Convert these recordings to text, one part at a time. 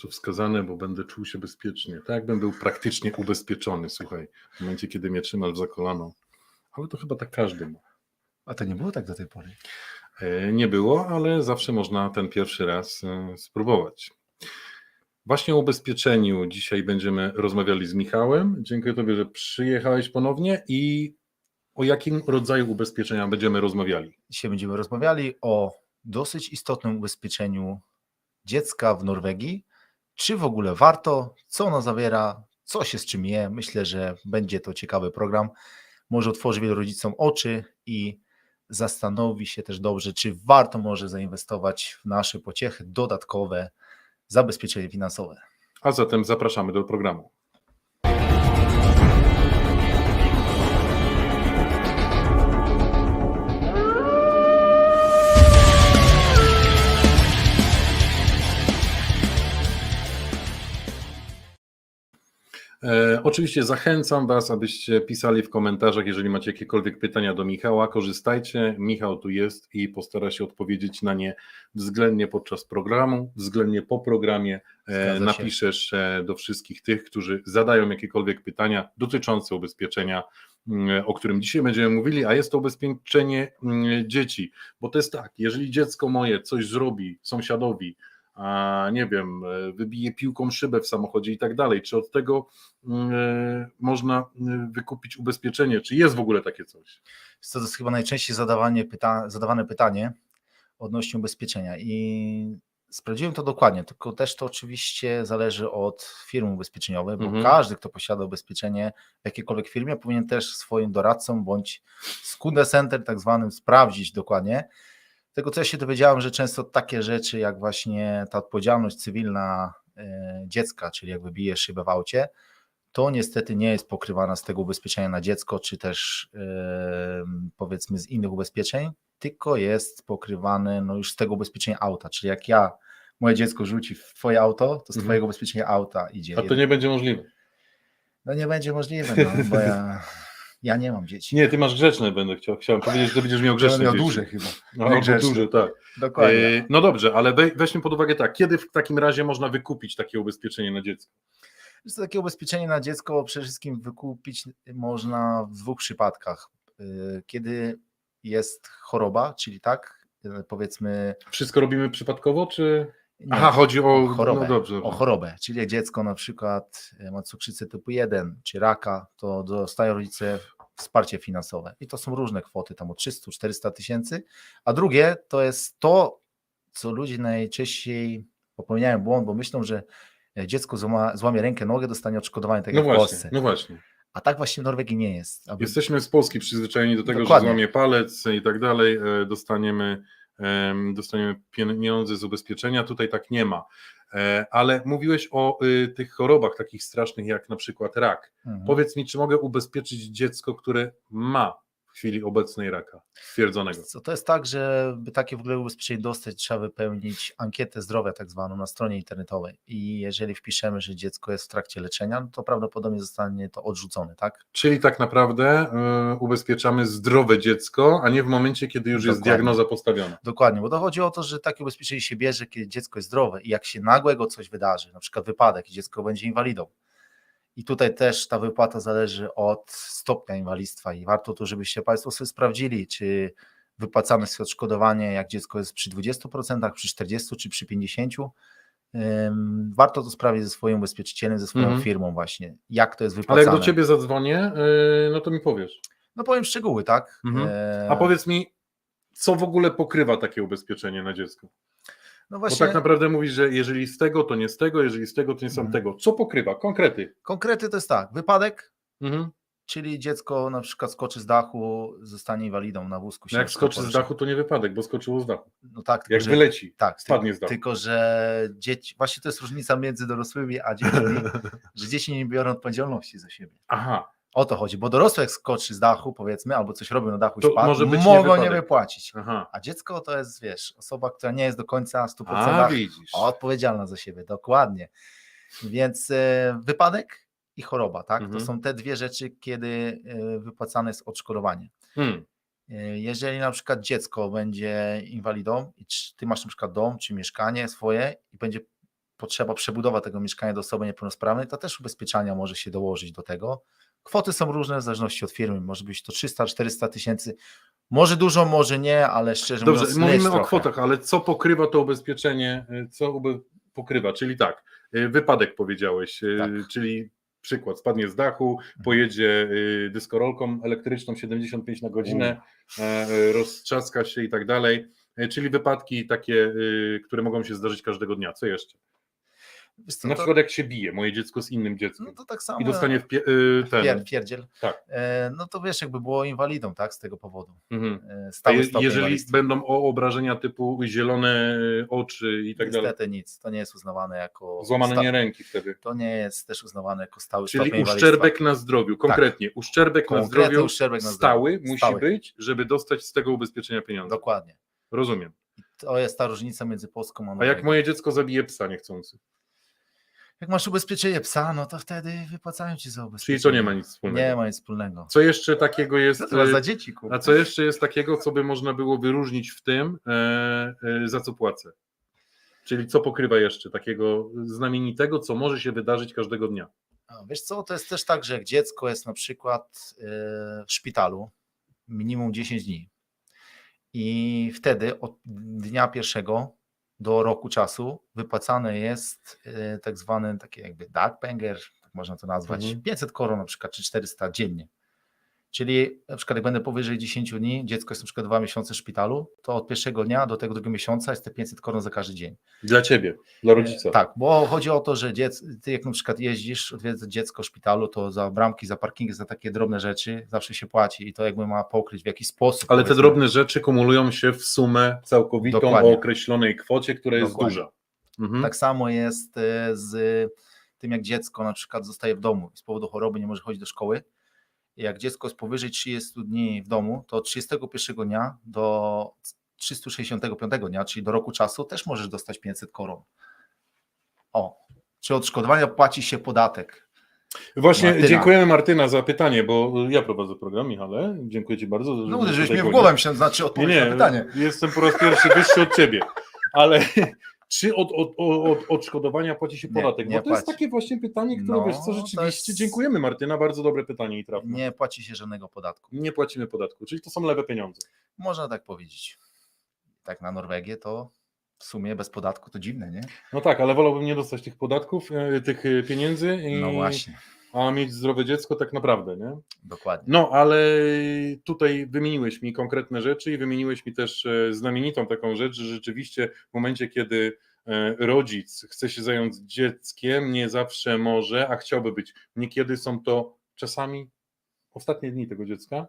to wskazane, bo będę czuł się bezpiecznie. Tak jakbym był praktycznie ubezpieczony, słuchaj, w momencie, kiedy mnie trzymasz za kolano. Ale to chyba tak każdy ma. A to nie było tak do tej pory. E, Nie było, ale zawsze można ten pierwszy raz e, spróbować. Właśnie o ubezpieczeniu dzisiaj będziemy rozmawiali z Michałem. Dziękuję Tobie, że przyjechałeś ponownie i o jakim rodzaju ubezpieczenia będziemy rozmawiali. Dzisiaj będziemy rozmawiali o dosyć istotnym ubezpieczeniu dziecka w Norwegii. Czy w ogóle warto? Co ono zawiera? Co się z czym je? Myślę, że będzie to ciekawy program. Może otworzy wielu rodzicom oczy i zastanowi się też dobrze, czy warto może zainwestować w nasze pociechy dodatkowe zabezpieczenie finansowe. A zatem zapraszamy do programu. Oczywiście zachęcam Was, abyście pisali w komentarzach, jeżeli macie jakiekolwiek pytania do Michała, korzystajcie. Michał tu jest i postara się odpowiedzieć na nie względnie podczas programu, względnie po programie. E, Zgadza się. napiszesz e, do wszystkich tych, którzy zadają jakiekolwiek pytania dotyczące ubezpieczenia, mm, o którym dzisiaj będziemy mówili, a jest to ubezpieczenie mm, dzieci, bo to jest tak, jeżeli dziecko moje coś zrobi sąsiadowi, a nie wiem, e, wybije piłką szybę w samochodzie i tak dalej, czy od tego mm, e, można mm, wykupić ubezpieczenie, czy jest w ogóle takie coś? To jest chyba najczęściej zadawanie pyta- zadawane pytanie odnośnie ubezpieczenia i sprawdziłem to dokładnie, tylko też to oczywiście zależy od firmy ubezpieczeniowej, bo Mhm. każdy, kto posiada ubezpieczenie w jakiejkolwiek firmie, powinien też swoim doradcą bądź Skuda Center tak zwanym sprawdzić dokładnie. Tego co ja się dowiedziałem, że często takie rzeczy jak właśnie ta odpowiedzialność cywilna e, dziecka, czyli jak wybije szybę w aucie, to niestety nie jest pokrywana z tego ubezpieczenia na dziecko, czy też em, powiedzmy z innych ubezpieczeń, tylko jest pokrywane no już z tego ubezpieczenia auta, czyli jak ja, moje dziecko rzuci w twoje auto, to z Mhm. twojego ubezpieczenia auta idzie. A to nie będzie możliwe. No nie będzie możliwe, no, bo ja, ja nie mam dzieci. Nie, ty masz grzeczne, będę chciał. Chciałem powiedzieć, że będziesz miał grzeczne miał dzieci. duże chyba. No, duże, tak. Dokładnie. E, No dobrze, ale we, weźmy pod uwagę tak, kiedy w takim razie można wykupić takie ubezpieczenie na dziecko? To takie ubezpieczenie na dziecko przede wszystkim wykupić można w dwóch przypadkach. Y, Kiedy jest choroba, czyli tak, y, powiedzmy. Wszystko robimy przypadkowo, czy... nie, Aha, chodzi o... chorobę, No dobrze, o chorobę, czyli jak dziecko na przykład y, ma cukrzycę typu 1 czy raka, to dostają rodzice wsparcie finansowe i to są różne kwoty, tam od 300-400 tysięcy, a drugie to jest to, co ludzie najczęściej popełniają błąd, bo myślą, że e, dziecko złama, złamie rękę, nogę, dostanie odszkodowanie tak No jak w właśnie, Polsce. no właśnie. A tak właśnie w Norwegii nie jest. Aby... Jesteśmy z Polski przyzwyczajeni do tego, Dokładnie. że złamie palec i tak dalej, e, dostaniemy, em, dostaniemy pieniądze z ubezpieczenia, tutaj tak nie ma. E, Ale mówiłeś o y, tych chorobach takich strasznych jak na przykład rak. Mhm. Powiedz mi, czy mogę ubezpieczyć dziecko, które ma w chwili obecnej raka stwierdzonego? Co to jest tak, że by takie w ogóle ubezpieczenie dostać, trzeba wypełnić ankietę zdrowia tak zwaną na stronie internetowej i jeżeli wpiszemy, że dziecko jest w trakcie leczenia, no to prawdopodobnie zostanie to odrzucone, tak? Czyli tak naprawdę y, ubezpieczamy zdrowe dziecko, a nie w momencie, kiedy już jest Dokładnie. diagnoza postawiona. Dokładnie, bo to chodzi o to, że takie ubezpieczenie się bierze, kiedy dziecko jest zdrowe i jak się nagłego coś wydarzy, na przykład wypadek i dziecko będzie inwalidą. I tutaj też ta wypłata zależy od stopnia inwalidztwa i warto to, żebyście Państwo sobie sprawdzili, czy wypłacane jest odszkodowanie, jak dziecko jest przy 20%, przy 40% czy przy 50%. Ym, Warto to sprawdzić ze swoim ubezpieczycielem, ze swoją Mhm. firmą właśnie, jak to jest Ale wypłacane. jak do ciebie zadzwonię, y, no to mi powiesz. No powiem szczegóły, tak? Mhm. E, A powiedz mi, co w ogóle pokrywa takie ubezpieczenie na dziecko? No Bo właśnie, tak naprawdę mówisz, że jeżeli z tego, to nie z tego, jeżeli z tego, to nie z Mhm. tego. Co pokrywa? Konkrety. konkrety to jest tak, wypadek, Mhm. Czyli dziecko na przykład skoczy z dachu, zostanie inwalidą na wózku. No jak skoczy z dachu, to nie wypadek, bo skoczyło z dachu. No tak, tylko Jak że, wyleci, tak, spadnie z dachu. tylko, że dzieci, właśnie to jest różnica między dorosłymi a dziećmi, że dzieci nie biorą odpowiedzialności za siebie. Aha, O to chodzi, bo dorosły jak skoczy z dachu powiedzmy, albo coś robi na dachu i To spadł, może być mogą nie niewypadek. wypłacić. aha. A dziecko to jest, wiesz, osoba, która nie jest do końca 100% A, widzisz. odpowiedzialna za siebie, dokładnie. Więc e, wypadek i choroba, tak? Mhm. To są te dwie rzeczy, kiedy e, wypłacane jest odszkodowanie. Hmm. E, Jeżeli na przykład dziecko będzie inwalidą i czy ty masz na przykład dom czy mieszkanie swoje i będzie potrzeba przebudowa tego mieszkania do osoby niepełnosprawnej, to też ubezpieczania może się dołożyć do tego. Kwoty są różne w zależności od firmy. Może być to 300-400 tysięcy. Może dużo, może nie, ale szczerze Dobrze, mówiąc, mówimy o trochę. kwotach, ale co pokrywa to ubezpieczenie? y, Co pokrywa? Czyli tak, y, wypadek powiedziałeś, y, Tak. Mhm. czyli przykład, spadnie z dachu, pojedzie y, dyskorolką elektryczną 75 na godzinę, e, roztrzaska się i tak dalej. E, Czyli wypadki takie, które mogą się zdarzyć każdego dnia. Co jeszcze? Co, Na to, przykład jak się bije moje dziecko z innym dzieckiem no to tak samo. i dostanie w pie, y, ten. pier, pierdziel. Tak. E, no to wiesz, jakby było inwalidą, tak, z tego powodu. Mhm. E, Stały jeżeli będą o obrażenia typu zielone y, oczy i tak dalej, Niestety nic, to nie jest uznawane jako... złamane sta- nie ręki wtedy. To nie jest też uznawane jako stały Czyli uszczerbek na zdrowiu, konkretnie, uszczerbek na zdrowiu uszczerbek na stały zdrowiu. musi Stały. być, żeby dostać z tego ubezpieczenia pieniądze. Dokładnie. Rozumiem. To jest ta różnica między Polską a A jak moje dziecko zabije psa niechcący? Jak masz ubezpieczenie psa, no to wtedy wypłacają ci za ubezpieczenie. Czyli to nie ma nic wspólnego. Nie ma nic wspólnego. Co jeszcze takiego jest? Co masz e, za dzieci, kurwa? A co jeszcze jest takiego, co by można było wyróżnić w tym, e, e, za co płacę? Czyli co pokrywa jeszcze takiego znamienitego, co może się wydarzyć każdego dnia? A, Wiesz co, to jest też tak, że jak dziecko jest na przykład e, w szpitalu minimum 10 dni i wtedy od dnia pierwszego do roku czasu wypłacane jest e, tak zwany taki jakby dagpenger, tak można to nazwać, Mhm. 500 koron na przykład, czy 400 dziennie. Czyli na przykład jak będę powyżej 10 dni, dziecko jest na przykład 2 miesiące w szpitalu, to od pierwszego dnia do tego drugiego miesiąca jest te 500 koron za każdy dzień. Dla ciebie, dla rodzica. E, Tak, bo chodzi o to, że dziec, ty jak na przykład jeździsz, odwiedzasz dziecko w szpitalu, to za bramki, za parkingi, za takie drobne rzeczy zawsze się płaci i to jakby ma pokryć w jakiś sposób. Ale te drobne rzeczy kumulują się w sumę całkowitą Dokładnie. o określonej kwocie, która jest Dokładnie. duża. Mhm. Tak samo jest e, z tym, jak dziecko na przykład zostaje w domu i z powodu choroby nie może chodzić do szkoły. Jak dziecko jest powyżej 30 dni w domu, to od 31 dnia do 365 dnia, czyli do roku czasu, też możesz dostać 500 koron. O, czy odszkodowania płaci się podatek? Właśnie Martyna. dziękujemy Martyna za pytanie, bo ja prowadzę program, Michale. Dziękuję Ci bardzo. że No, uderzyłeś mnie w głowę, myślałem, znaczy Nie, odpowiedź nie, na pytanie. jestem po raz pierwszy wyższy od Ciebie, ale czy od, od, od, od odszkodowania płaci się Nie, podatek? nie bo to jest płaci. takie właśnie pytanie, które No, wiesz co, rzeczywiście, jest- dziękujemy Martyna, bardzo dobre pytanie i trafne. Nie. Nie płaci się żadnego podatku. nie płacimy podatku, czyli to są lewe pieniądze. Można tak powiedzieć. Tak na Norwegię to w sumie bez podatku to dziwne, nie? No tak, ale wolałbym nie dostać tych podatków, e, tych e, pieniędzy, i, No właśnie, a mieć zdrowe dziecko tak naprawdę, nie? dokładnie. No, ale tutaj wymieniłeś mi konkretne rzeczy i wymieniłeś mi też e, znamienitą taką rzecz, że rzeczywiście w momencie, kiedy e, rodzic chce się zająć dzieckiem, nie zawsze może, a chciałby być. Niekiedy są to czasami ostatnie dni tego dziecka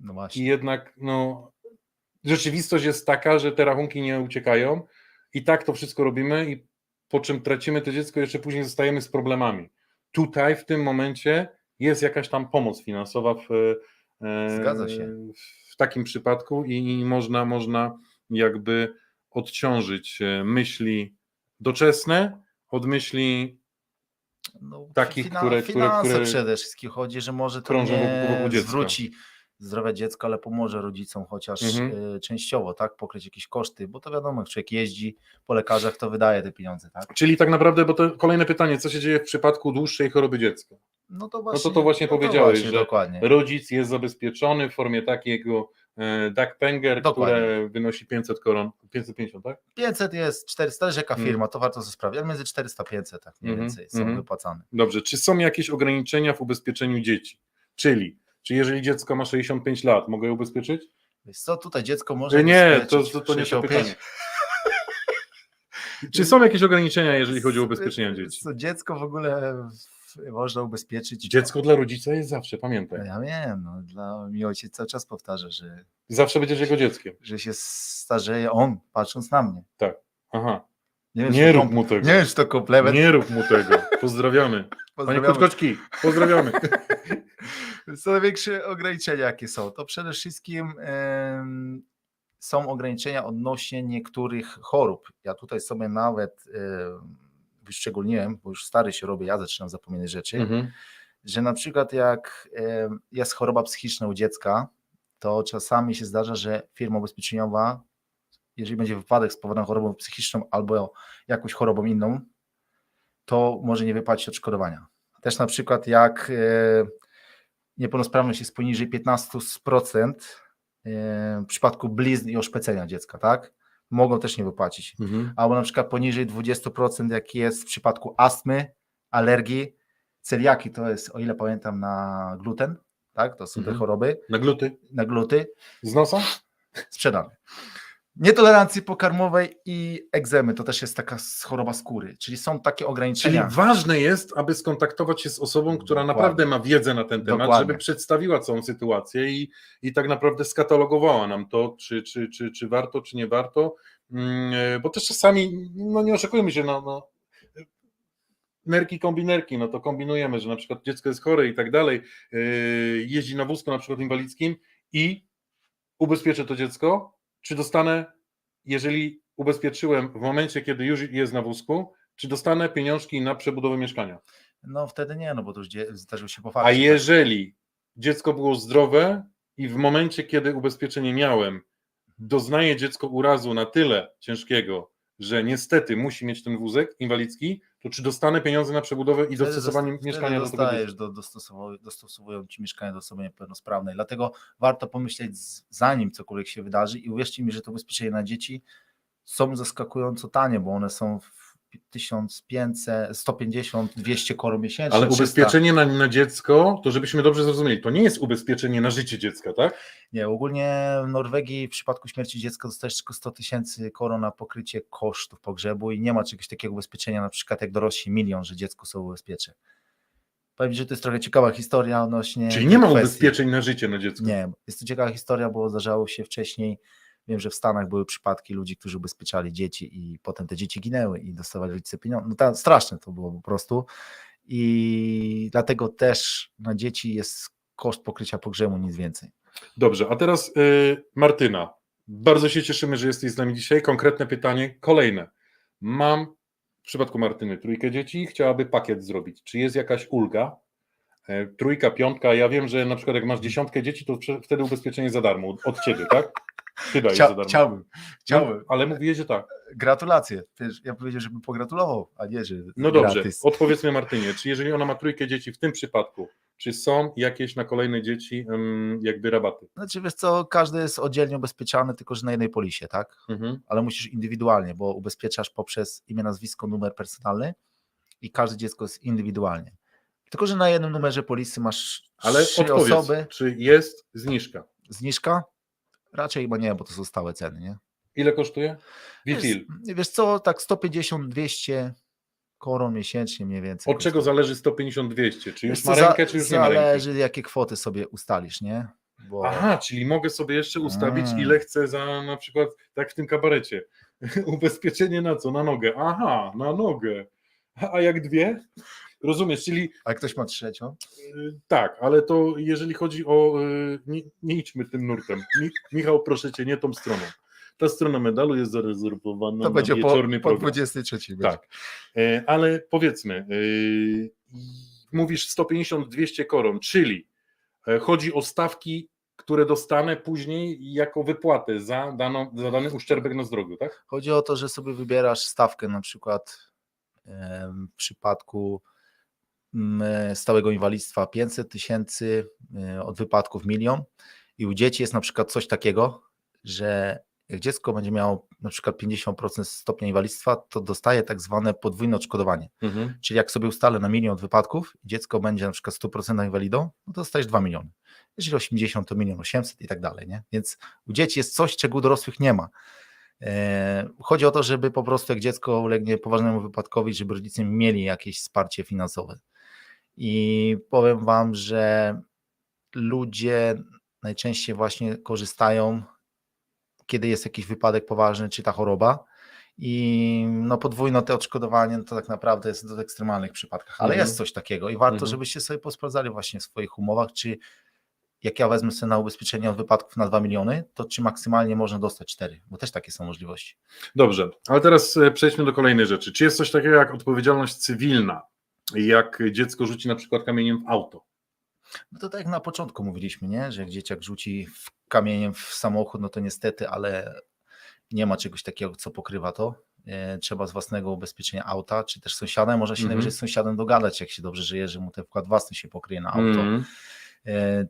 No i właśnie. jednak no, rzeczywistość jest taka, że te rachunki nie uciekają i tak to wszystko robimy i po czym tracimy to dziecko, jeszcze później zostajemy z problemami. Tutaj w tym momencie jest jakaś tam pomoc finansowa w, e, Zgadza się. w takim przypadku i, i można, można jakby odciążyć e, myśli doczesne od myśli No, takich, które- które- finanse które przede wszystkim chodzi, że może to nie wokół- wokół dziecka. zwróci zdrowia dziecka, ale pomoże rodzicom chociaż Mhm. y, częściowo, tak, pokryć jakieś koszty, bo to wiadomo, jak człowiek jeździ po lekarzach, to wydaje te pieniądze, tak? Czyli tak naprawdę, bo to kolejne pytanie, co się dzieje w przypadku dłuższej choroby dziecka? No to to właśnie, to właśnie powiedziałeś, właśnie, że dokładnie. Rodzic jest zabezpieczony w formie takiego e, Duckpenger, Dokładnie. które wynosi 500 koron, 550, tak? 500 jest 400, zależy jaka Mm. firma, to warto sobie sprawdzić, między 400 a 500 tak mniej Mhm, więcej są mhm. wypłacane. Dobrze, czy są jakieś ograniczenia w ubezpieczeniu dzieci? Czyli, czy jeżeli dziecko ma 65 lat, mogę je ubezpieczyć? Wiesz co, tutaj dziecko może E, Nie, to, to, to nie to 65. pytanie. Czy są jakieś ograniczenia, jeżeli chodzi o ubezpieczenie dzieci? Co, dziecko w ogóle można ubezpieczyć. Dziecko dla rodzica jest zawsze, pamiętaj. Ja wiem, no, dla mi ojciec cały czas powtarza, że, Zawsze będziesz jego dzieckiem. że się starzeje on, patrząc na mnie. Aha, Nie wiem, nie czy to rób mu tego. Nie wiem, czy to komplement. Nie rób mu tego. Pozdrawiamy. Panie Pozdrawiamy. Kuczkoczki, pozdrawiamy. Co największe ograniczenia, jakie są? To przede wszystkim są ograniczenia odnośnie niektórych chorób. Ja tutaj sobie nawet em, wyszczególniłem, bo już stary się robię, ja zaczynam zapominać rzeczy, Mhm. że na przykład jak jest choroba psychiczna u dziecka, to czasami się zdarza, że firma ubezpieczeniowa, jeżeli będzie wypadek spowodowany chorobą psychiczną albo jakąś chorobą inną, to może nie wypłacić odszkodowania. Też na przykład jak niepełnosprawność jest poniżej 15% e, w przypadku blizn i oszpecenia dziecka, tak? Mogą też nie wypłacić. Mhm. Albo na przykład poniżej 20%, jak jest w przypadku astmy, alergii, celiaki, to jest, o ile pamiętam, na gluten, tak? To są te Mhm. choroby, Na gluty? na gluty, Z nosa? sprzedane. Nietolerancji pokarmowej i egzemy to też jest taka choroba skóry, czyli są takie Czyli ograniczenia. ważne jest, aby skontaktować się z osobą, która Dokładnie. naprawdę ma wiedzę na ten temat, Dokładnie. żeby przedstawiła całą sytuację i, i tak naprawdę skatalogowała nam to, czy, czy, czy, czy warto, czy nie warto. Mm, e, Bo też czasami, no nie oszukujmy się, no, no, nerki kombinerki, no to kombinujemy, że na przykład dziecko jest chore i tak dalej, yy, jeździ na wózku na przykład inwalidzkim i ubezpieczę to dziecko, czy dostanę, jeżeli ubezpieczyłem w momencie, kiedy już jest na wózku, czy dostanę pieniążki na przebudowę mieszkania. No wtedy nie, no bo to już zdarzył się po fakcie. A tak? jeżeli dziecko było zdrowe i w momencie, kiedy ubezpieczenie miałem, doznaje dziecko urazu na tyle ciężkiego, że niestety musi mieć ten wózek inwalidzki, to czy dostanę pieniądze na przebudowę i dostosowanie dost- mieszkania do wtedy tego dostajesz, dziecka? do, dostosowują, dostosowują ci mieszkanie do osoby niepełnosprawnej. Dlatego warto pomyśleć z- zanim cokolwiek się wydarzy i uwierzcie mi, że to ubezpieczenie na dzieci są zaskakująco tanie, bo one są w 1500, 150, 200 koron miesięcznie. Ale 300. ubezpieczenie na, na dziecko, to żebyśmy dobrze zrozumieli, to nie jest ubezpieczenie na życie dziecka, tak? Nie, ogólnie w Norwegii w przypadku śmierci dziecka dostajesz tylko 100 tysięcy koron na pokrycie kosztów pogrzebu i nie ma czegoś takiego ubezpieczenia, na przykład jak dorośli milion, że dziecko sobie ubezpieczy. Powiem, że to jest trochę ciekawa historia odnośnie. Czyli nie ma kwestii. ubezpieczeń na życie na dziecko. Nie, jest to ciekawa historia, bo zdarzało się wcześniej, wiem, że w Stanach były przypadki ludzi, którzy ubezpieczali dzieci i potem te dzieci ginęły i dostawali rodzice pieniądze. No straszne to było po prostu i dlatego też na dzieci jest koszt pokrycia pogrzebu, nic więcej. Dobrze, a teraz y, Martyna. Bardzo się cieszymy, że jesteś z nami dzisiaj. Konkretne pytanie, kolejne. Mam w przypadku Martyny trójkę dzieci, chciałaby pakiet zrobić. Czy jest jakaś ulga? E, Trójka, piątka. Ja wiem, że na przykład jak masz dziesiątkę dzieci, to wtedy ubezpieczenie za darmo od ciebie, tak? Ty dajesz Chcia, za darmo. chciałbym, chciałbym. No, ale mówiłeś, że tak. Gratulacje. Wiesz, ja powiedział, żebym pogratulował, a nie, że No dobrze, gratis. odpowiedzmy Martynie, czy jeżeli ona ma trójkę dzieci w tym przypadku, czy są jakieś na kolejne dzieci jakby rabaty? Znaczy wiesz co, każdy jest oddzielnie ubezpieczany, tylko że na jednej polisie, tak? Mhm. ale musisz indywidualnie, bo ubezpieczasz poprzez imię, nazwisko, numer personalny i każde dziecko jest indywidualnie. Tylko, że na jednym numerze polisy masz Ale trzy odpowiedz, osoby, czy jest zniżka? zniżka? Raczej chyba nie, bo to są stałe ceny, nie? Ile kosztuje? Witil. Wiesz, wiesz co, tak 150-200 koron miesięcznie mniej więcej. Od czego zależy 150-200? Czy już Wiesz ma rękę, czy już nie ma ręki? Zależy, jakie kwoty sobie ustalisz, nie? Bo Aha, czyli mogę sobie jeszcze ustawić, ile chcę za na przykład, tak w tym kabarecie. Ubezpieczenie na co? Na nogę. Aha, na nogę. A jak dwie? Rozumiesz, czyli A jak ktoś ma trzecią? y, tak, ale to jeżeli chodzi o. y, Nie, nie idźmy tym nurtem. Mi, Michał, proszę cię, nie tą stroną. Ta strona medalu jest zarezerwowana To na będzie po, wieczorny po program. 23. Tak. E, Ale powiedzmy, yy, mówisz 150-200 koron, czyli e, chodzi o stawki, które dostanę później jako wypłatę za, daną, za dany uszczerbek na zdrowiu, tak? Chodzi o to, że sobie wybierasz stawkę na przykład w przypadku stałego inwalidztwa 500 tysięcy, y, od wypadków milion i u dzieci jest na przykład coś takiego, że jak dziecko będzie miało na przykład 50% stopnia inwalidztwa, to dostaje tak zwane podwójne odszkodowanie. Czyli jak sobie ustalę na milion od wypadków, dziecko będzie na przykład 100% inwalidą, no to dostajesz 2 miliony. Jeżeli 80 to milion 800 i tak dalej, nie? Więc u dzieci jest coś, czego u dorosłych nie ma. E, Chodzi o to, żeby po prostu jak dziecko ulegnie poważnemu wypadkowi, żeby rodzice mieli jakieś wsparcie finansowe. I powiem Wam, że ludzie najczęściej właśnie korzystają, kiedy jest jakiś wypadek poważny, czy ta choroba. I no podwójno te odszkodowanie no to tak naprawdę jest w ekstremalnych przypadkach, ale Mhm. jest coś takiego i warto, Mhm. żebyście sobie posprawdzali właśnie w swoich umowach, czy jak ja wezmę sobie na ubezpieczenie od wypadków na 2 miliony, to czy maksymalnie można dostać 4, bo też takie są możliwości. Dobrze, ale teraz e, przejdźmy do kolejnej rzeczy. Czy jest coś takiego jak odpowiedzialność cywilna? Jak dziecko rzuci na przykład kamieniem w auto? No to tak jak na początku mówiliśmy, nie? że jak dzieciak rzuci w kamieniem w samochód, no to niestety, ale nie ma czegoś takiego, co pokrywa to. e, trzeba z własnego ubezpieczenia auta, czy też sąsiada, można się Mhm. najwyżej z sąsiadem dogadać, jak się dobrze żyje, że mu ten wkład własny się pokryje na auto. Mhm. E,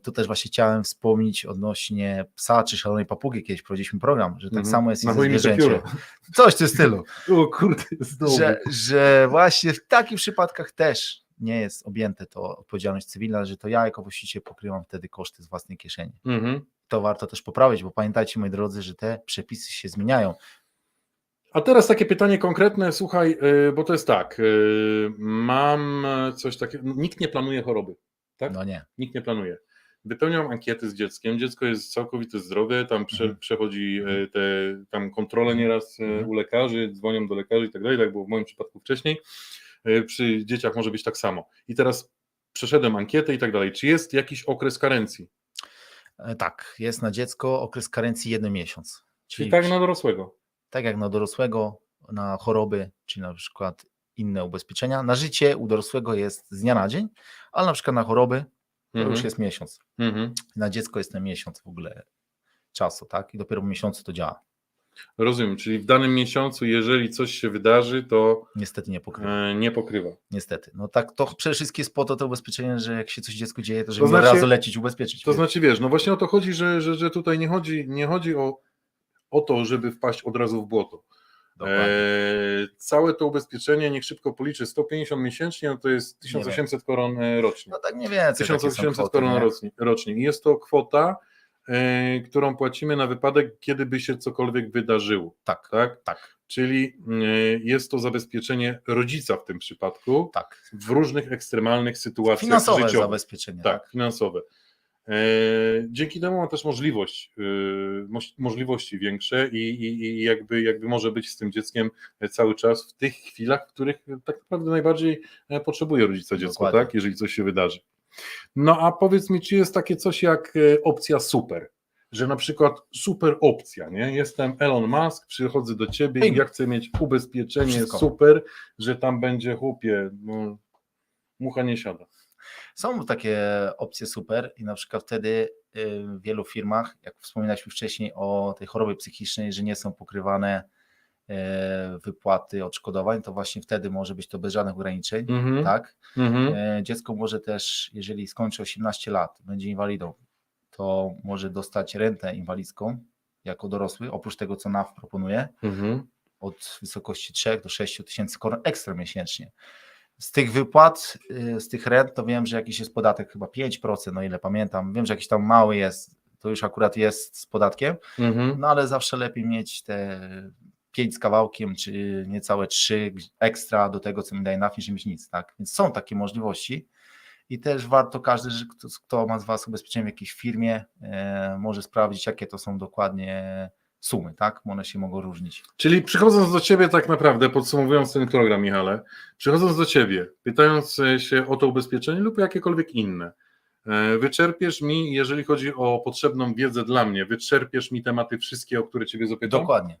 Tu też właśnie chciałem wspomnieć odnośnie psa czy szalonej papugi, kiedyś prowadziliśmy program, że tak Mhm. samo jest i ze zwierzęciem. Coś w tym stylu, O kurde, znowu. że, że właśnie w takich przypadkach też nie jest objęte to odpowiedzialność cywilna, że to ja jako właściciel pokrywam wtedy koszty z własnej kieszeni. Mhm. To warto też poprawić, bo pamiętajcie moi drodzy, że te przepisy się zmieniają. A teraz takie pytanie konkretne, słuchaj, y, bo to jest tak, y, mam coś takiego, nikt nie planuje choroby, tak? No nie. Nikt nie planuje. Wypełniam ankiety z dzieckiem, dziecko jest całkowite zdrowie, tam prze, Mhm. przechodzi e, te tam kontrole nieraz e, Mhm. u lekarzy, dzwonią do lekarzy i tak dalej, tak było w moim przypadku wcześniej. E, Przy dzieciach może być tak samo. I teraz przeszedłem ankietę i tak dalej. Czy jest jakiś okres karencji? Tak, jest na dziecko okres karencji jeden miesiąc. Czyli tak na dorosłego. tak jak na dorosłego, na choroby, czy na przykład inne ubezpieczenia. Na życie u dorosłego jest z dnia na dzień, ale na przykład na choroby to Mhm. już jest miesiąc. Mhm. Na dziecko jest ten miesiąc w ogóle czasu, tak? I dopiero po miesiącu to działa. Rozumiem, czyli w danym miesiącu, jeżeli coś się wydarzy, to Niestety nie pokrywa. e, nie pokrywa. Niestety. No tak, to przede wszystkim jest po to to ubezpieczenie, że jak się coś dziecku dzieje, to żeby To znaczy- od razu lecieć ubezpieczyć. To znaczy, wiesz, no właśnie o to chodzi, że, że, że tutaj nie chodzi, nie chodzi o, o to, żeby wpaść od razu w błoto. Dokładnie. E, całe to ubezpieczenie, niech szybko policzę, 150 miesięcznie, no to jest 1800 koron e, rocznie. No tak mniej więcej. takie są 1800 kwoty, koron nie? rocznie, rocznie. I jest to kwota, e, którą płacimy na wypadek, kiedy by się cokolwiek wydarzyło. Tak, Tak? tak, Czyli e, jest to zabezpieczenie rodzica w tym przypadku tak. w różnych ekstremalnych sytuacjach Finansowe życiowych. zabezpieczenie. Tak, finansowe. E, dzięki temu ma też możliwość, e, możliwości większe i, i, i jakby, jakby może być z tym dzieckiem cały czas w tych chwilach, w których tak naprawdę najbardziej e, potrzebuje rodzica dziecko, Dokładnie. tak, jeżeli coś się wydarzy. No a powiedz mi, czy jest takie coś jak opcja super? Że na przykład super opcja, nie? Jestem Elon Musk, przychodzę do ciebie i ja chcę mieć ubezpieczenie Wszystko. super, że tam będzie chłopie, no, mucha nie siada. Są takie opcje super i na przykład wtedy y, w wielu firmach, jak wspominaliśmy wcześniej o tej chorobie psychicznej, że nie są pokrywane e, wypłaty odszkodowań, to właśnie wtedy może być to bez żadnych ograniczeń, Mhm. tak? Mhm. E, Dziecko może też, jeżeli skończy 18 lat, będzie inwalidą, to może dostać rentę inwalidzką jako dorosły, oprócz tego, co NAW proponuje, Mhm. od wysokości 3 do 6 tysięcy koron ekstra miesięcznie. Z tych wypłat, y, z tych rent, to wiem, że jakiś jest podatek chyba 5%, no ile pamiętam. Wiem, że jakiś tam mały jest, to już akurat jest z podatkiem, Mhm. no ale zawsze lepiej mieć te 5 z kawałkiem, czy niecałe 3 ekstra do tego, co mi daje NAF, niż mieć nic, tak? Więc są takie możliwości i też warto każdy, kto ma z Was ubezpieczenie w jakiejś firmie, e, może sprawdzić, jakie to są dokładnie sumy, tak? One się mogą różnić. Czyli przychodząc do Ciebie tak naprawdę, podsumowując ten program Michale, przychodząc do Ciebie, pytając e, się o to ubezpieczenie lub jakiekolwiek inne, e, wyczerpiesz mi, jeżeli chodzi o potrzebną wiedzę dla mnie, wyczerpiesz mi tematy wszystkie, o które Ciebie zapytam? Dokładnie.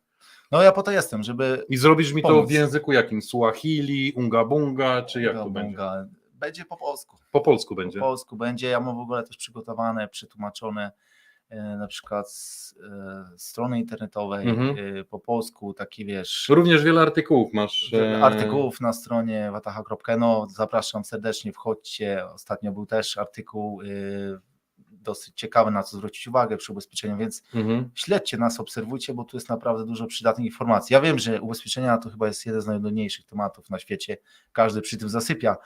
No ja po to jestem, żeby I zrobisz mi to Pomóc. w języku jakim? Suahili, Unga Bunga, czy jak to będzie? Będzie po polsku. Po polsku będzie. Po polsku będzie. Ja mam w ogóle też przygotowane, przetłumaczone na przykład z e, strony internetowej Mhm. e, po polsku, taki wiesz, Również wiele artykułów masz. e, artykułów na stronie wataha.no. Zapraszam serdecznie, wchodźcie. Ostatnio był też artykuł e, dosyć ciekawy, na co zwrócić uwagę przy ubezpieczeniu, więc Mhm. śledźcie nas, obserwujcie, bo tu jest naprawdę dużo przydatnych informacji. Ja wiem, że ubezpieczenia to chyba jest jeden z najnudniejszych tematów na świecie. Każdy przy tym zasypia,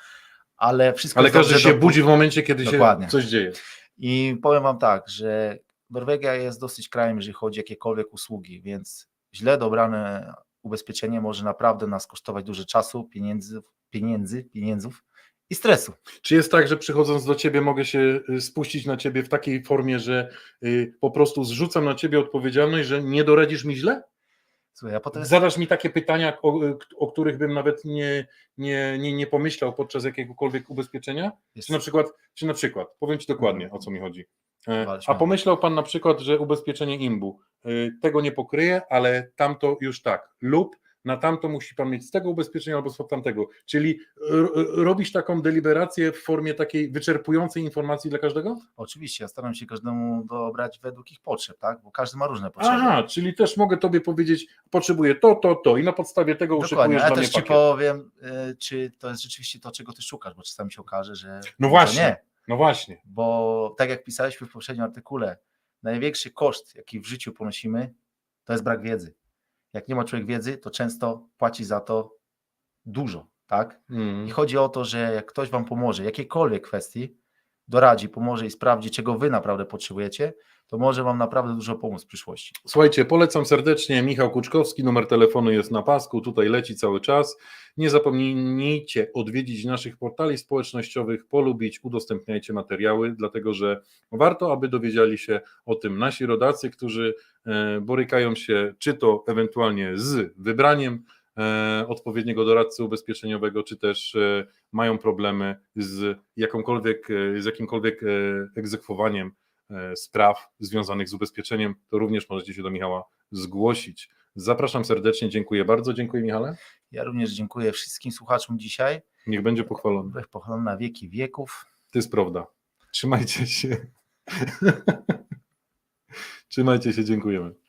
ale wszystko Ale każdy się dopó- budzi w momencie, kiedy Dokładnie. się coś dzieje. I powiem Wam tak, że Norwegia jest dosyć krajem, jeżeli chodzi o jakiekolwiek usługi, więc źle dobrane ubezpieczenie może naprawdę nas kosztować dużo czasu, pieniędzy, pieniędzy, pieniędzów i stresu. Czy jest tak, że przychodząc do ciebie mogę się y, spuścić na ciebie w takiej formie, że y, po prostu zrzucam na ciebie odpowiedzialność, że nie doradzisz mi źle? Słuchaj, potem Zadasz mi takie pytania, o, o których bym nawet nie, nie, nie, nie pomyślał podczas jakiegokolwiek ubezpieczenia? jest, Czy na przykład, czy na przykład, powiem ci dokładnie o co mi chodzi. E, A pomyślał pan na przykład, że ubezpieczenie imbu y, tego nie pokryje, ale tamto już tak. Lub na tamto musi pan mieć z tego ubezpieczenia albo z tamtego. Czyli robisz taką deliberację w formie takiej wyczerpującej informacji dla każdego? Oczywiście, ja staram się każdemu dobrać według ich potrzeb, tak? Bo każdy ma różne potrzeby. Aha, czyli też mogę tobie powiedzieć, potrzebuję to, to, to i na podstawie tego Dokładnie, uszykujesz a dla ja mnie też ci pakiet. powiem, y, czy to jest rzeczywiście to, czego ty szukasz, bo czasami się okaże, że No właśnie. nie. No właśnie. Bo tak jak pisaliśmy w poprzednim artykule, największy koszt, jaki w życiu ponosimy, to jest brak wiedzy. Jak nie ma człowiek wiedzy, to często płaci za to dużo, tak? Mm. I chodzi o to, że jak ktoś wam pomoże, jakiejkolwiek kwestii, doradzi, pomoże i sprawdzi, czego wy naprawdę potrzebujecie, to może wam naprawdę dużo pomóc w przyszłości. Słuchajcie, polecam serdecznie. Michał Kuczkowski, numer telefonu jest na pasku, tutaj leci cały czas. Nie zapomnijcie odwiedzić naszych portali społecznościowych, polubić, udostępniajcie materiały, dlatego że warto, aby dowiedzieli się o tym nasi rodacy, którzy e, borykają się czy to ewentualnie z wybraniem odpowiedniego doradcy ubezpieczeniowego, czy też e, mają problemy z jakąkolwiek, e, z jakimkolwiek e, egzekwowaniem e, spraw związanych z ubezpieczeniem, to również możecie się do Michała zgłosić. Zapraszam serdecznie, dziękuję bardzo. Dziękuję Michale. Ja również dziękuję wszystkim słuchaczom dzisiaj. Niech będzie pochwalony. Niech pochwalony na wieki wieków. To jest prawda. Trzymajcie się. Trzymajcie się, dziękujemy.